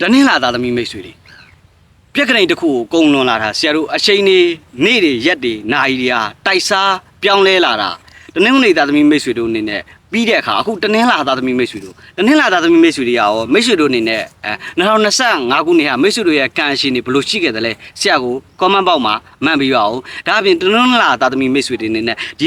တနင်္လာသားသမီးမိတ်ဆွေတွေပြက်ကလေးတစ်ခုကိုကုံလွန်လာတာဆရာတို့အချိန်နေနေ့တွေရက်တွေနာရီတွေဟာတိုက်စားပြောင်းလဲလာတာတနင်္ဂနွေသားသမီးမိတ်ဆွေတို့အနေနဲ့ပြီးတဲ့အခါအခုတနင်္လာသားသမီးမိတ်ဆွေတို့တနင်္လာသားသမီးမိတ်ဆွေတွေရောမိတ်ဆွေတို့အနေနဲ့အဲ2025ခုနှစ်ဟာမိတ်ဆွေတို့ရဲ့ကံအရှင်တွေဘယ်လိုရှိခဲ့တယ်လဲဆရာကို comment ပေါက်မှာမှန်ပြီးပါအောင်ဒါအပြင်တနင်္လာသားသမီးမိတ်ဆွေတွေအနေနဲ့ဒီ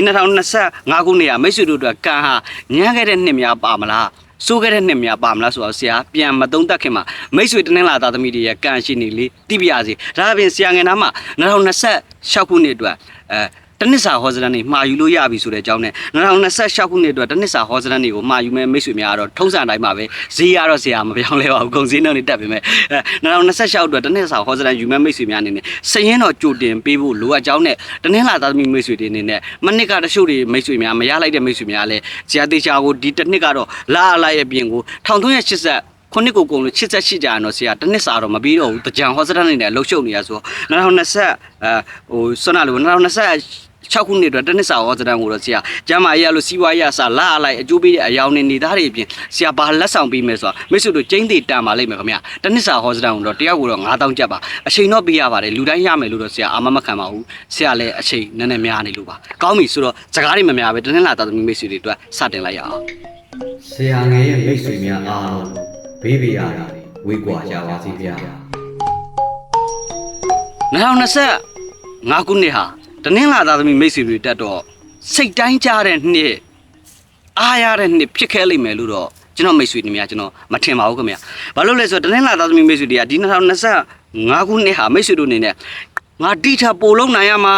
2025ခုနှစ်ဟာမိတ်ဆွေတို့အတွက်ကံဟာညံ့ခဲ့တဲ့နှစ်များပါမလား စိုးခဲ့တဲ့နှစ်များပါမလားဆိုတော့ဆရာပြန်မသုံးသပ်ခင်မှာမိတ်ဆွေတင်းနှင်းလာသားသမီးတွေရဲ့ကံရှိနေလေးတိပြရစီဒါအပြင်ဆရာငယ်နာမှာ2026ခုနှစ်အတွက်အဲ တနစ်စာဟောစရန်နေမှာယူလို့ရပြီဆိုတဲ့အကြောင်းနဲ့2026ခုနှစ်အတွက်တနစ်စာဟောစရန်တွေကိုမှာယူမဲ့မိတ်ဆွေများကတော့ထုံးစံတိုင်းပါပဲဈေးကတော့ဆရာမပြောင်းလဲပါဘူးကုန်စည်နှုန်းတွေတက်ပြီမဲ့အဲ2026အတွက်တနစ်စာဟောစရန်ယူမဲ့မိတ်ဆွေများအနေနဲ့စရင်တော့ကြိုတင်ပေးဖို့လိုအပ်ကြောင်းနဲ့တနင်္လာသားသမီးမိတ်ဆွေတွေအနေနဲ့မနစ်ကတချို့တွေမိတ်ဆွေများမရလိုက်တဲ့မိတ်ဆွေများလည်းဆရာတေချာကိုဒီတစ်နှစ်ကတော့လာအလိုက်ရဲ့ပြင်ကို1380ခုနှစ်ကိုကုန်လို့88ကြာတော့ဆရာတစ်နှစ်စာတော့မပြီးတော့ဘူးတကြံဟောစတန်နေနဲ့လှုပ်ရှုပ်နေရဆိုတော့2020အဲဟိုစွမ်းနာလို့2020 6ခုနှစ်အတွက်တစ်နှစ်စာဟောစတန်ကိုတော့ဆရာကျမ်းမာရေးလို့စီးပွားရေးအစားလာအလိုက်အကျိုးပေးတဲ့အယောင်နေနေသားတွေအပြင်ဆရာဘာလက်ဆောင်ပေးမယ်ဆိုတာမိတ်ဆွေတို့ကျင်းသေးတန်ပါလိမ့်မယ်ခင်ဗျတစ်နှစ်စာဟောစတန်ကိုတော့တယောက်ကိုတော့9000ကျပ်ပါအချိန်တော့ပေးရပါတယ်လူတိုင်းရမယ်လို့တော့ဆရာအာမမခံပါဘူးဆရာလည်းအချိန်နည်းနည်းများနေလို့ပါကောင်းပြီဆိုတော့စကားတွေမများပဲတစ်နှစ်လာသားသမီးမိတ်ဆွေတွေအတွက်စတင်လိုက်ရအောင်ဆရာငယ်ရဲ့မိတ်ဆွေများအားလုံးဘေးဘေးရတာဝေးကွာကြပါစေဗျာ2025ခုနှစ်ဟာ တနင်္လာသားသမီးမိတ်ဆွေတွေတက်တော့စိတ်တိုင်းကြတဲ့နှစ်အားရတဲ့နှစ်ဖြစ်ခဲ့လိမ့်မယ်လို့တော့ကျွန်တော်မိတ်ဆွေတွေများကျွန်တော်မထင်ပါဘူးခင်ဗျာဘာလို့လဲဆိုတော့တနင်္လာသားသမီးမိတ်ဆွေတွေကဒီ2025ခုနှစ်ဟာမိတ်ဆွေတို့အနေနဲ့ငါတိထပ်ပို့လုံးနိုင်ရမှာ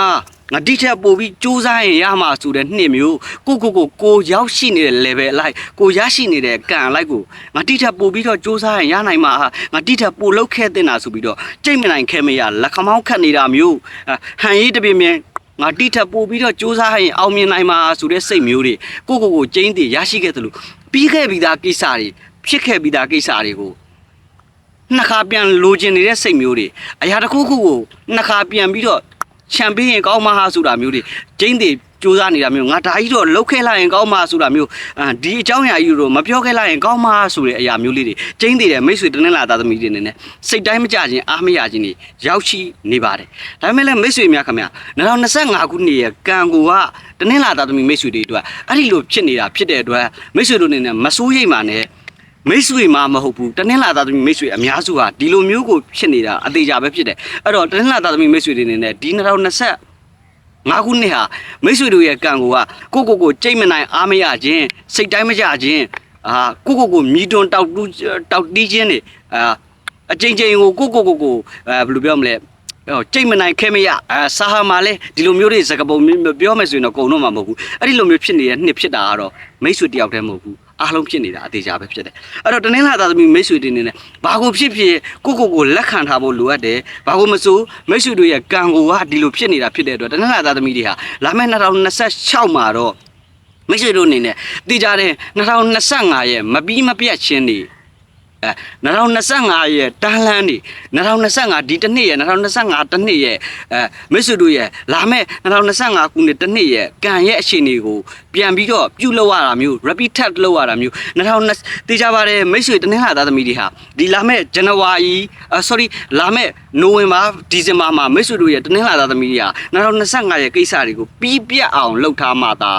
ငါတိထပ်ပို့ပြီးစူးစမ်းရင်ရမှာဆိုတဲ့နှစ်မျိုးကိုကိုကိုကိုရောက်ရှိနေတဲ့ level အလိုက်ကိုရရှိနေတဲ့ကံအလိုက်ကိုငါတိထပ်ပို့ပြီးတော့စူးစမ်းရင်ရနိုင်မှာဟာငါတိထပ်ပို့လောက်ခဲ့တဲ့နာဆိုပြီးတော့ကြိတ်မနိုင်ခဲ့မရလက်ခမောင်းခတ်နေတာမျိုးအဲဟန်ရေးတပြင်းပြင်း ငါတိထပ်ပို့ပြီးတော့စူးစမ်းရင်အောင်မြင်နိုင်မှာဆိုတဲ့စိတ်မျိုးတွေကိုကိုကိုကိုကျင်းတည်ရရှိခဲ့တယ်လို့ပြီးခဲ့ပြီးသားကိစ္စတွေဖြစ်ခဲ့ပြီးသားကိစ္စတွေကိုနှစ်ခါပြန်လိုချင်နေတဲ့စိတ်မျိုးတွေအရာတစ်ခုခုကိုနှစ်ခါပြန်ပြီးတော့ချန်ပေးရင်ကောင်းမှာဟာဆိုတာမျိုးတွေကျင်းတွေ စူးစမ်းနေတာမျိုးငါဒါကြီးတော့လုတ်ခဲလိုက်ရင်ကောင်းမှာဆိုတာမျိုးအာဒီအကြောင်းအရာကြီးတော့မပြောခဲ့လိုက်ရင်ကောင်းမှာဆိုတဲ့အရာမျိုးလေးတွေကျင်းတွေတဲ့မိတ်ဆွေတနင်္လာသားသမီးတွေနေနဲ့စိတ်တိုင်းမကြခြင်းအားမရခြင်းတွေရောက်ရှိနေပါတယ်ဒါပေမဲ့လည်းမိတ်ဆွေများခင်ဗျာ2025ခုနှစ်ရဲ့ကံကိုကတနင်္လာသားသမီးမိတ်ဆွေတွေအတွက်အဲ့ဒီလိုဖြစ်နေတာဖြစ်တဲ့အတွက်မိတ်ဆွေတို့နေနဲ့မစိုးရိမ်ပါနဲ့မိတ်ဆွေမှမဟုတ်ဘူးတနင်္လာသားသမီးမိတ်ဆွေအများစုဟာဒီလိုမျိုးကိုဖြစ်နေတာအသေးကြပဲဖြစ်တယ်အဲ့တော့တနင်္လာသားသမီးမိတ်ဆွေတွေအနေနဲ့ဒီ2020 ငါးခုနှစ်ဟာမိတ်ဆွေတို့ရဲ့ကံကိုကကိုကိုကိုကြိတ်မနိုင်အားမရခြင်းစိတ်တိုင်းမကြခြင်းအာကိုကိုကိုမြည်တွန်တောက်တူးတောက်တီးခြင်းတွေအာအချိန်ချင်းကိုကိုကိုကိုကိုအဲဘယ်လိုပြောမလဲဟိုကြိတ်မနိုင်ခဲမရအာစာဟာမှာလဲဒီလိုမျိုးတွေစကားပုံမျိုးပြောမယ်ဆိုရင်တော့ကုံတော့မှာမဟုတ်ဘူးအဲ့ဒီလိုမျိုးဖြစ်နေတဲ့နှစ်ဖြစ်တာကတော့မိတ်ဆွေတယောက်တည်းမဟုတ်ဘူး အားလုံးဖြစ်နေတာအသေးချာပဲဖြစ်တယ်အဲ့တော့တနင်္လာသားသမီးမိတ်ဆွေတွေနေနဲ့ဘာကိုဖြစ်ဖြစ်ကိုကိုကိုလက်ခံထားဖို့လိုအပ်တယ်ဘာကိုမဆိုမိတ်ဆွေတို့ရဲ့ကံကိုကဒီလိုဖြစ်နေတာဖြစ်တဲ့အတွက်တနင်္လာသားသမီးတွေဟာလာမယ့်2026မှာတော့မိတ်ဆွေတို့အနေနဲ့သိကြတဲ့2025ရဲ့မပြီးမပြတ်ချင်းတွေ အဲ2025ရဲ့တန်းလန်းနေ2025ဒီတစ်နှစ်ရဲ့2025တစ်နှစ်ရဲ့အဲမိတ်ဆွေတို့ရဲ့လာမဲ့2025ခုနှစ်တစ်နှစ်ရဲ့ကံရဲ့အခြေအနေကိုပြန်ပြီးတော့ပြုတ်လောက်ရတာမျိုး repeat tap လောက်ရတာမျိုး2020တေချာပါတယ်မိတ်ဆွေတနင်္လာသားသမီးတွေဟာဒီလာမဲ့ January အ sorry လာမဲ့ November December မှာမိတ်ဆွေတို့ရဲ့တနင်္လာသားသမီးတွေဟာ2025ရဲ့ကိစ္စတွေကိုပြီးပြတ်အောင်လှုပ်ထားမှသာ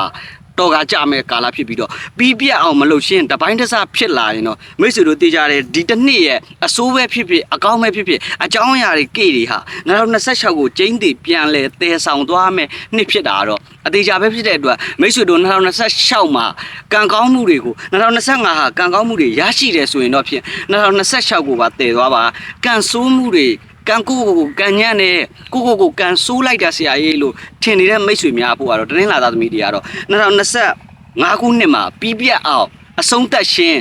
တော်ကကြမဲ့ကာလဖြစ်ပြီးတော့ပြီးပြတ်အောင်မလုပ်ရှင်းတပိုင်းတစဖြစ်လာရင်တော့မိတ်ဆွေတို့တေးကြတယ်ဒီတစ်နှစ်ရဲ့အဆိုးပဲဖြစ်ဖြစ်အကောင်းပဲဖြစ်ဖြစ်အကြောင်းအရာတွေကေတွေဟာ2026ကိုကျင်းတည်ပြန်လဲတည်ဆောင်သွားမယ်နှစ်ဖြစ်တာတော့အသေးချာပဲဖြစ်တဲ့အတွက်မိတ်ဆွေတို့2026မှာကံကောင်းမှုတွေကို2025ဟာကံကောင်းမှုတွေရရှိတယ်ဆိုရင်တော့ဖြင့်2026ကိုပါတည်သွားပါကံဆိုးမှုတွေ ကန်ကိုကိုကိုကန်ညံ့နေကိုကိုကိုကန်ဆိုးလိုက်တာဆရာကြီးလို့ထင်နေတဲ့မိတ်ဆွေများဖို့ကတော့တနင်္လာသားသမီးတွေကတော့2025ခုနှစ်မှာပြီးပြတ်အောင်အဆုံးသက်ရှင်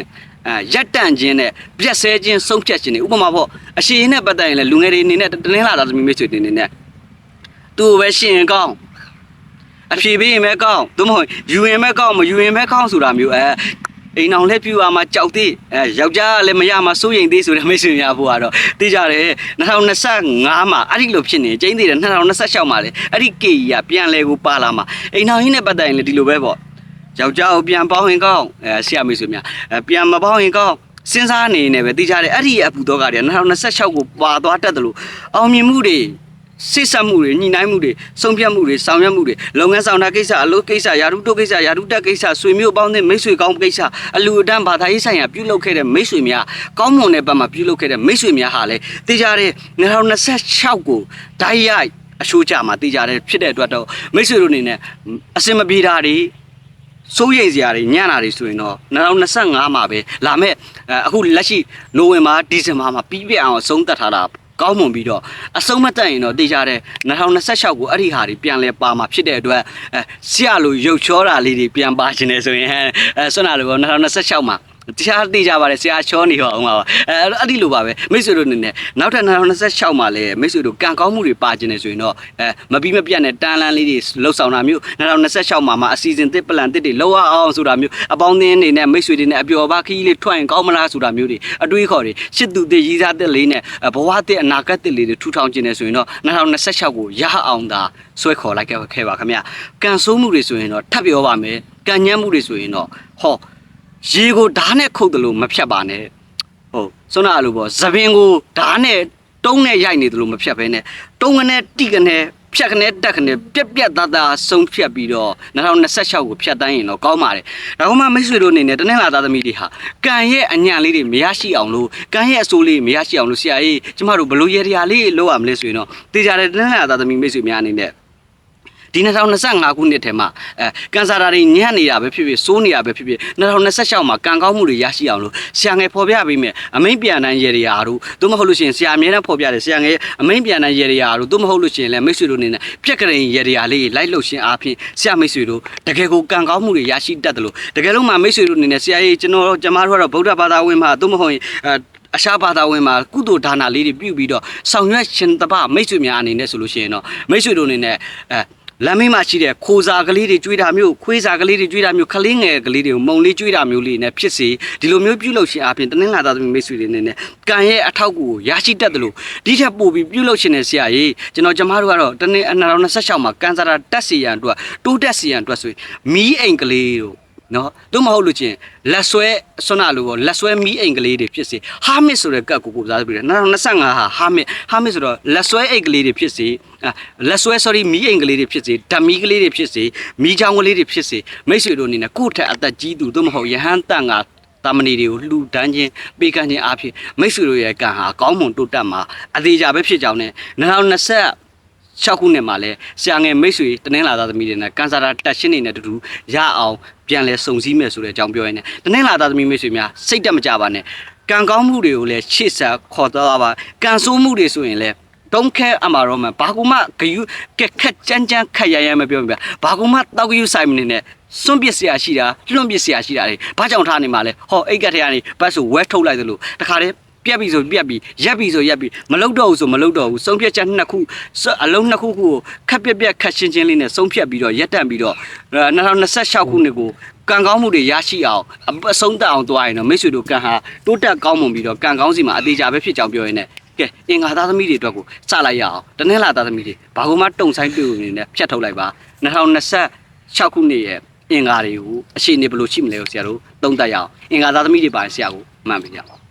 အဲရက်တန့်ခြင်းနဲ့ပြက်ဆဲခြင်းဆုံးဖြတ်ခြင်းတွေဥပမာပေါ့အရှိန်နဲ့ပတ်သက်ရင်လည်းလူငယ်တွေအနေနဲ့တနင်္လာသားသမီးမိတ်ဆွေတွေအနေနဲ့သူ့ကိုပဲရှင်ရင်ကောင်းအဖြေပေးရင်ပဲကောင်းသို့မဟုတ်ယူရင်ပဲကောင်းမယူရင်ပဲကောင်းဆိုတာမျိုးအဲ အိမ်အောင်လက်ပြူအားမှာကြောက်သေးအဲယောက်ျားကလည်းမရမှာစိုးရင်သေးဆိုတဲ့မိတ်ဆွေများဖို့ကတော့သိကြတယ်2025မှာအဲ့ဒီလိုဖြစ်နေကျင်းသေးတယ်2026မှာလေအဲ့ဒီကေကြီးကပြန်လဲကိုပါလာမှာအိမ်အောင်ဟင်းနဲ့ပတ်သက်ရင်လည်းဒီလိုပဲပေါ့ယောက်ျားကိုပြန်ပေါင်းရင်ကောင်းအဲဆရာမိတ်ဆွေများအဲပြန်မပေါင်းရင်ကောင်းစဉ်းစားနေနေပဲသိကြတယ်အဲ့ဒီအပူတော့ကတွေ2026ကိုပါသွားတတ်တယ်လို့အောင်မြင်မှုတွေ စစ်ဆက်မှုတွေညှိနှိုင်းမှုတွေဆုံးဖြတ်မှုတွေဆောင်ရွက်မှုတွေလုပ်ငန်းဆောင်တာကိစ္စအလုပ်ကိစ္စယာရုတုကိစ္စယာရုတက်ကိစ္စဆွေမျိုးပေါင်းတဲ့မိတ်ဆွေကောင်းကိစ္စအလူအတန်းဘာသာရေးဆိုင်ရာပြုလုပ်ခဲ့တဲ့မိတ်ဆွေများကောင်းမွန်တဲ့ဘက်မှာပြုလုပ်ခဲ့တဲ့မိတ်ဆွေများဟာလည်းသိကြတယ်2026ကိုဓာတ်ရိုက်အရှိုးကြမှာသိကြတယ်ဖြစ်တဲ့အတွက်တော့မိတ်ဆွေတို့အနေနဲ့အစင်မပြေတာတွေစိုးရိမ်စရာတွေညံ့တာတွေဆိုရင်တော့2025မှာပဲလာမဲ့အဲအခုလက်ရှိနိုဝင်ဘာဒီဇင်ဘာမှာပြီးပြတ်အောင်အဆုံးသတ်ထားတာ ကောင်းမွန်ပြီးတော့အဆုံးမတက်ရင်တော့တေချာတဲ့2026ကိုအဲ့ဒီဟာတွေပြန်လဲပါမှာဖြစ်တဲ့အတွက်အဲဆရာလိုရုပ်ချောတာလေးတွေပြန်ပါခြင်းနေဆိုရင်အဲဆွမ်းနာလိုပေါ့2026မှာ တရားသိကြပါတယ်ဆရာချောနေပါအောင်ပါအဲအဲ့ဒီလိုပါပဲမိတ်ဆွေတို့အနေနဲ့နောက်ထပ်2026မှာလည်းမိတ်ဆွေတို့ကံကောင်းမှုတွေပါခြင်းနေဆိုရင်တော့အဲမပြီးမပြတ်နဲ့တန်လန်းလေးတွေလှုပ်ဆောင်တာမျိုး2026မှာမှာအစီအစဉ်တစ်ပလန်တစ်တွေလောက်အောင်ဆိုတာမျိုးအပေါင်းအသင်းတွေနဲ့မိတ်ဆွေတွေနဲ့အပျော်ပါခီးလေးထွက်ရင်ကောင်းမလားဆိုတာမျိုးတွေအတွေးခေါ်တွေရှစ်သူတစ်ရည်စားတစ်လေးနဲ့ဘဝတစ်အနာဂတ်တစ်လေးတွေထူထောင်ခြင်းနေဆိုရင်တော့2026ကိုရအောင်သာဆွဲခေါ်လိုက်ခဲ့ပါခင်ဗျကံဆိုးမှုတွေဆိုရင်တော့ထပ်ပြောပါမယ်ကံညမ်းမှုတွေဆိုရင်တော့ဟော ရေကိုဓာတ်နဲ့ခုတ်တယ်လို့မဖြတ်ပါနဲ့ဟုတ်စွမ်းနာလို့ပေါ့သပင်ကိုဓာတ်နဲ့တုံးနဲ့ရိုက်နေတယ်လို့မဖြတ်ဘဲနဲ့တုံးကနေတိကနေဖြတ်ကနေတက်ကနေပြက်ပြက်သားသားဆုံးဖြတ်ပြီးတော့2026ကိုဖြတ်တန်းရင်တော့ကောင်းပါတယ်ဒါကမှမိတ်ဆွေတို့အနေနဲ့တနင်္လာသားသမီးတွေဟာကံရဲ့အညံလေးတွေမရရှိအောင်လို့ကံရဲ့အစိုးလေးမရရှိအောင်လို့ဆရာကြီးကျမတို့ဘလို့ရေရာလေးလောက်ရမလဲဆိုရင်တော့တေချာတဲ့တနင်္လာသားသမီးမိတ်ဆွေများအနေနဲ့ ဒီ2025ခုနှစ်ထဲမှာအဲကန်ဆာတာတွေညံ့နေတာပဲဖြစ်ဖြစ်စိုးနေတာပဲဖြစ်ဖြစ်2026မှာကံကောင်းမှုတွေရရှိအောင်လို့ဆရာငယ်ဖော်ပြပေးမယ်အမိန်ပြန်နိုင်ရေတွေရာတို့သို့မဟုတ်လို့ရှိရင်ဆရာအမြဲတမ်းဖော်ပြတယ်ဆရာငယ်အမိန်ပြန်နိုင်ရေတွေရာတို့သို့မဟုတ်လို့ရှိရင်လည်းမိတ်ဆွေတို့အနေနဲ့ပြက်ကရင်ရေတွေရာလေးလိုက်လို့ရှင်အားဖြင့်ဆရာမိတ်ဆွေတို့တကယ်ကိုကံကောင်းမှုတွေရရှိတတ်တယ်လို့တကယ်လို့မှမိတ်ဆွေတို့အနေနဲ့ဆရာကြီးကျွန်တော်ကျမတို့ကတော့ဗုဒ္ဓဘာသာဝင်မှာသို့မဟုတ်ရင်အဲအရှားဘာသာဝင်မှာကုသိုလ်ဒါနာလေးတွေပြုပြီးတော့ဆောင်ရွက်ရှင်တပမိတ်ဆွေများအနေနဲ့ဆိုလို့ရှိရင်တော့မိတ်ဆွေတို့အနေနဲ့အဲ လမ်းမေးမှာရှိတဲ့ခိုးစာကလေးတွေကျွေးတာမျိုးခွေးစာကလေးတွေကျွေးတာမျိုးခလေးငယ်ကလေးတွေကိုမုံလေးကျွေးတာမျိုးလေးနဲ့ဖြစ်စေဒီလိုမျိုးပြုလုပ်ရှင်အပြင်တနင်္လာသားသမီးမိတ်ဆွေတွေနေနဲ့ကံရဲ့အထောက်အကူကိုရရှိတတ်တယ်လို့ဒီထက်ပိုပြီးပြုလုပ်ရှင်တဲ့ဆရာကြီးကျွန်တော်ကျမတို့ကတော့တနေ့အနာရော26မှာကန်ဆာတာတက်စီရန်အတွက်တိုးတက်စီရန်အတွက်ဆိုရင်မီးအိမ်ကလေးတို့ နော်တို့မဟုတ်လို့ချင်းလက်ဆွဲဆွနာလို့ပေါ့လက်ဆွဲမီးအိမ်ကလေးတွေဖြစ်စေဟာမစ်ဆိုတဲ့ကတ်ကိုကိုစားပြီးတယ်2025ဟာဟာမစ်ဟာမစ်ဆိုတော့လက်ဆွဲအိမ်ကလေးတွေဖြစ်စေအာလက်ဆွဲ sorry မီးအိမ်ကလေးတွေဖြစ်စေဓာမီကလေးတွေဖြစ်စေမီးချောင်းကလေးတွေဖြစ်စေမိတ်ဆွေတို့အနေနဲ့ကိုယ့်ထက်အသက်ကြီးသူတို့မဟုတ်ယဟန်တန်ကတာမဏီတွေကိုလှူဒန်းခြင်းပေးကမ်းခြင်းအဖြစ်မိတ်ဆွေတို့ရဲ့ကံဟာကောင်းမွန်တိုးတက်မှာအသေးကြပဲဖြစ်ကြောင်းနဲ့2020 6ခုနှစ်မှာလဲဆရာငယ်မိတ်ဆွေတနင်္လာသားသမီးတွေနဲ့ကန်ဆာတာတက်ရှင်းနေတဲ့အတူတူရအောင်ပြန်လဲစုံစည်းမယ်ဆိုတဲ့အကြောင်းပြောရင်းနဲ့တနင်္လာသားသမီးမိတ်ဆွေများစိတ်တက်မကြပါနဲ့ကံကောင်းမှုတွေကိုလည်းရှေ့ဆက်ခေါ်သွားပါကံဆိုးမှုတွေဆိုရင်လည်းတုံးခဲအမှာတော့မှဘာကူမဂယူကက်ခက်ကြမ်းကြမ်းခက်ရရမပြောပြဘာကူမတောက်ကယူဆိုင်မနေနဲ့စွန့်ပစ်စရာရှိတာလွန့်ပစ်စရာရှိတာလေဘာကြောင့်ထားနေမှာလဲဟောအိတ်ကထဲကနေဘတ်ဆိုဝဲထုတ်လိုက်သလိုတခါတည်း ပြက်ပြီဆိုပြက်ပြီရက်ပြီဆိုရက်ပြီမလုတော့ဘူးဆိုမလုတော့ဘူးဆုံးဖြတ်ချက်နှစ်ခုအလုံးနှစ်ခုခုကိုခက်ပြက်ပြက်ခက်ရှင်းချင်းလေးနဲ့ဆုံးဖြတ်ပြီးတော့ရက်တန့်ပြီးတော့2026ခုနှစ်ကိုကံကောင်းမှုတွေရရှိအောင်အဆုံးသတ်အောင်သွားရင်တော့မိတ်ဆွေတို့ကံဟာတိုးတက်ကောင်းမွန်ပြီးတော့ကံကောင်းစီမှာအသေးချာပဲဖြစ်ကြောင်းပြောရင်းနဲ့ကဲအင်္ဂါသားသမီးတွေအတွက်ကိုစလိုက်ရအောင်တနင်္လာသားသမီးတွေဘာကူမှတုံဆိုင်တွေ့နေနဲ့ဖြတ်ထုတ်လိုက်ပါ2026ခုနှစ်ရဲ့အင်္ဂါတွေကိုအရှိန်နေဘယ်လိုရှိမလဲကိုဆရာတို့သုံးသပ်ရအောင်အင်္ဂါသားသမီးတွေပါဆရာကိုမှန်ပြကြပါ